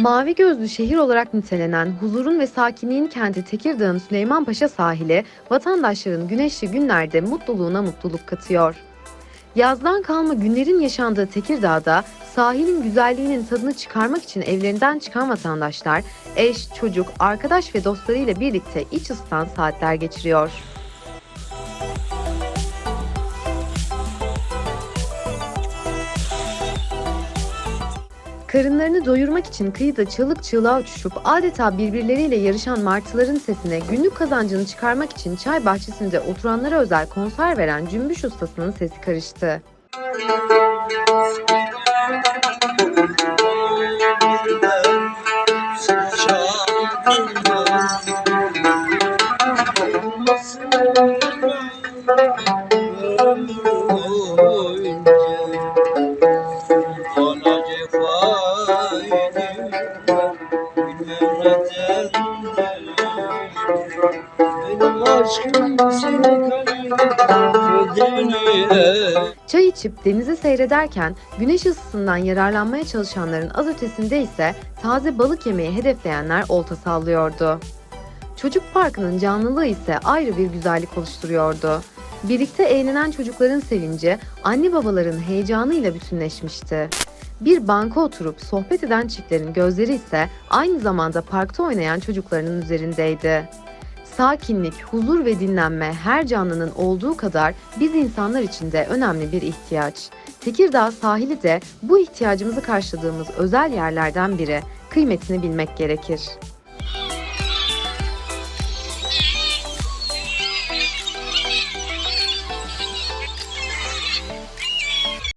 Mavi gözlü şehir olarak nitelenen huzurun ve sakinliğin kenti Tekirdağ'ın Süleymanpaşa sahili vatandaşların güneşli günlerde mutluluğuna mutluluk katıyor. Yazdan kalma günlerin yaşandığı Tekirdağ'da sahilin güzelliğinin tadını çıkarmak için evlerinden çıkan vatandaşlar eş, çocuk, arkadaş ve dostlarıyla birlikte iç ısıtan saatler geçiriyor. Karınlarını doyurmak için kıyıda çığlık çığlığa uçuşup adeta birbirleriyle yarışan martıların sesine günlük kazancını çıkarmak için çay bahçesinde oturanlara özel konser veren cümbüş ustasının sesi karıştı. Benim aşkım seni Çay içip denizi seyrederken güneş ısısından yararlanmaya çalışanların az ötesinde ise taze balık yemeyi hedefleyenler olta sallıyordu. Çocuk parkının canlılığı ise ayrı bir güzellik oluşturuyordu. Birlikte eğlenen çocukların sevinci anne babaların heyecanıyla bütünleşmişti. Bir banka oturup sohbet eden çiftlerin gözleri ise aynı zamanda parkta oynayan çocuklarının üzerindeydi. Sakinlik, huzur ve dinlenme her canlının olduğu kadar biz insanlar için de önemli bir ihtiyaç. Tekirdağ sahili de bu ihtiyacımızı karşıladığımız özel yerlerden biri. Kıymetini bilmek gerekir.